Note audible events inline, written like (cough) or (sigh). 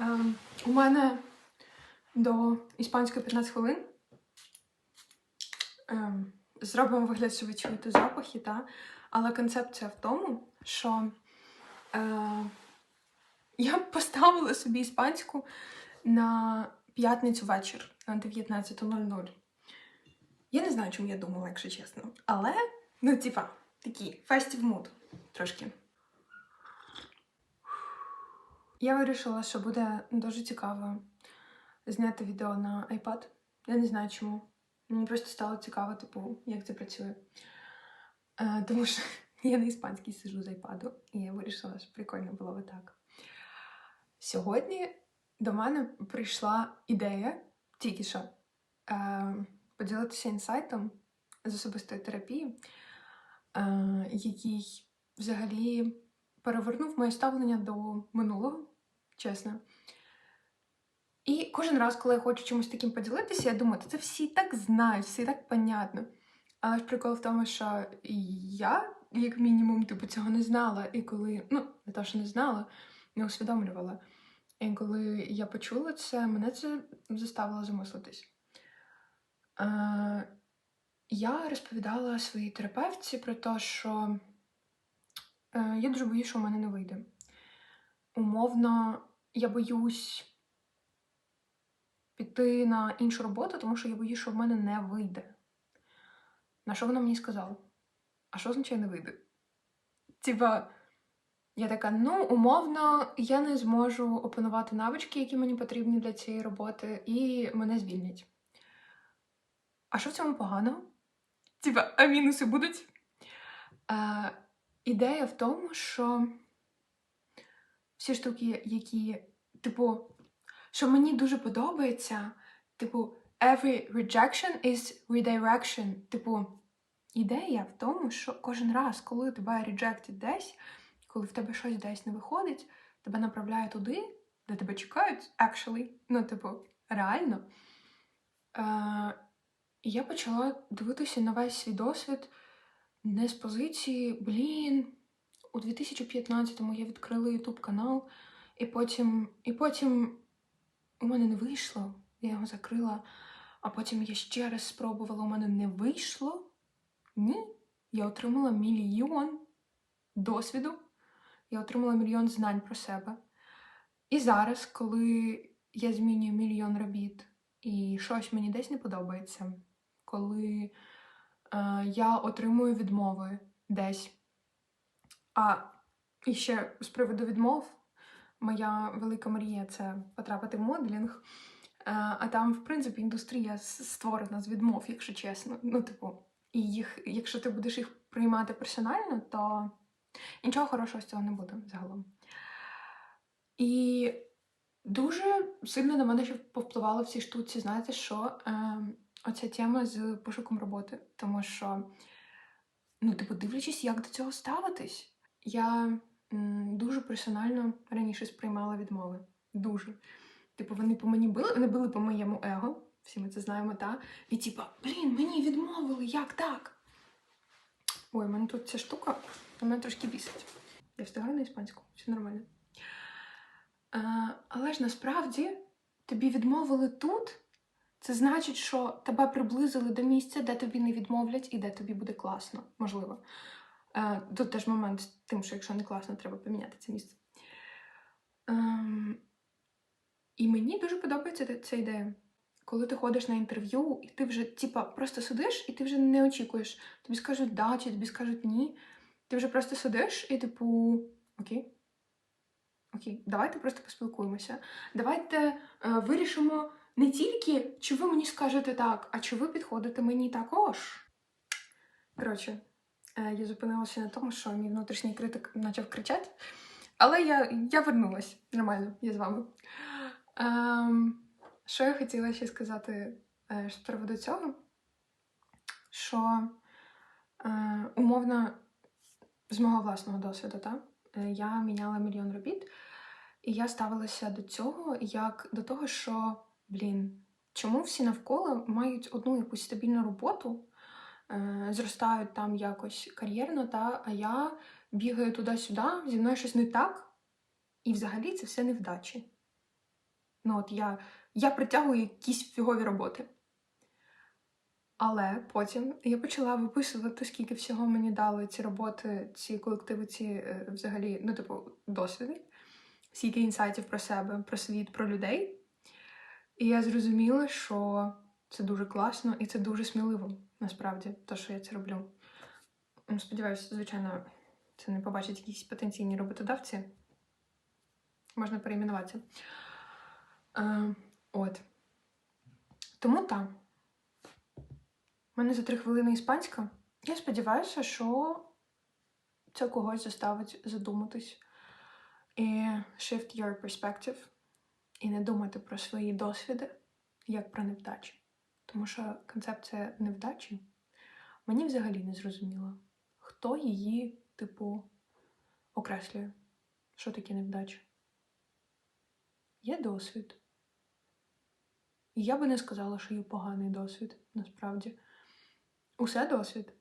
Ем, у мене до іспанської 15 хвилин. Ем, зробимо вигляд, що ви чуєте запахи, та? але концепція в тому, що е, я поставила собі іспанську на п'ятницю вечір на 19.00. Я не знаю, чому я думала, якщо чесно. Але, ну, типа, такий фестів муд трошки. Я вирішила, що буде дуже цікаво зняти відео на iPad. Я не знаю чому. Мені просто стало цікаво, типу, як це працює. Е, тому що (laughs) я на іспанській сижу з iPad, і я вирішила, що прикольно було би так. Сьогодні до мене прийшла ідея, тільки що, е, поділитися інсайтом з особистої терапії, е, який взагалі перевернув моє ставлення до минулого, чесно. І кожен раз, коли я хочу чимось таким поділитися, я думаю, це всі так знають, все так понятно. Але ж прикол в тому, що я, як мінімум, типу, цього не знала. І коли, ну, не те, що не знала, не усвідомлювала. І коли я почула це, мене це заставило замислитись. Я розповідала своїй терапевтці про те, що я дуже боюсь, що в мене не вийде. Умовно, я боюсь піти на іншу роботу, тому що я боюсь, що в мене не вийде. На що вона мені сказала? А що означає не вийде? Типа, я така, ну, умовно, я не зможу опанувати навички, які мені потрібні для цієї роботи, і мене звільнять. А що в цьому поганого? Типа, а мінуси будуть? Е, ідея в тому, що всі штуки, які, типу, що мені дуже подобається, типу, every rejection is redirection. Типу, ідея в тому, що кожен раз, коли тебе реджектять десь, коли в тебе щось десь не виходить, тебе направляють туди, де тебе чекають, actually, ну, типу, реально. Е, і я почала дивитися на весь свій досвід не з позиції, блін, у 2015-му я відкрила YouTube канал, і потім, і потім у мене не вийшло, я його закрила, а потім я ще раз спробувала, у мене не вийшло. Ні, я отримала мільйон досвіду, я отримала мільйон знань про себе. І зараз, коли я змінюю мільйон робіт і щось мені десь не подобається, коли я отримую відмови десь. А і ще з приводу відмов, моя велика мрія це потрапити в моделінг. Е, А там, в принципі, індустрія створена з відмов, якщо чесно. Ну, типу, і їх, якщо ти будеш їх приймати персонально, то нічого хорошого з цього не буде загалом. І дуже сильно на мене ще повпливало в цій штуці, знаєте, що е, оця тема з пошуком роботи. Тому що, ну, типу, дивлячись, як до цього ставитись, я м, дуже персонально раніше сприймала відмови. Дуже. Типу, вони по мені били, вони били по моєму его, всі ми це знаємо, та? І типа, блін, мені відмовили, як так? Ой, у мене тут ця штука, вона трошки бісить. Я встигаю на іспанську, все нормально. Е, але ж насправді тобі відмовили тут. Це значить, що тебе приблизили до місця, де тобі не відмовлять і де тобі буде класно, можливо. Е, тут теж момент з тим, що якщо не класно, треба поміняти це місце. Ем, і мені дуже подобається ця ідея. Коли ти ходиш на інтерв'ю, і ти вже, типа, просто сидиш, і ти вже не очікуєш. Тобі скажуть да, чи тобі скажуть ні. Ти вже просто сидиш і, типу, окей. Окей, давайте просто поспілкуємося. Давайте е, вирішимо не тільки, чи ви мені скажете так, а чи ви підходите мені також. Коротше, е, я зупинилася на тому, що мій внутрішній критик почав кричати. Але я, я вернулась. Нормально, я з вами. Ем, що я хотіла ще сказати е, з приводу цього? Що е, умовно з мого власного досвіду, та? Е, я міняла мільйон робіт, і я ставилася до цього як до того, що, блін, чому всі навколо мають одну якусь стабільну роботу, е, зростають там якось кар'єрно, та, а я бігаю туди-сюди, зі мною щось не так, і взагалі це все невдачі. Ну, от я, я притягую якісь фігові роботи. Але потім я почала виписувати, скільки всього мені дали ці роботи, ці колективи, ці е, взагалі, ну, типу, досвіди, скільки інсайтів про себе, про світ, про людей. І я зрозуміла, що це дуже класно і це дуже сміливо, насправді, те, що я це роблю. Ну, Сподіваюся, звичайно, це не побачать якісь потенційні роботодавці. Можна перейменуватися. Е, от. Тому так. У мене за три хвилини іспанська. Я сподіваюся, що це когось заставить задуматись і shift your perspective, і не думати про свої досвіди як про невдачі. Тому що концепція невдачі мені взагалі не зрозуміла, хто її, типу, окреслює, що таке невдача. Є досвід. І я би не сказала, що є поганий досвід, насправді. Усе досвід.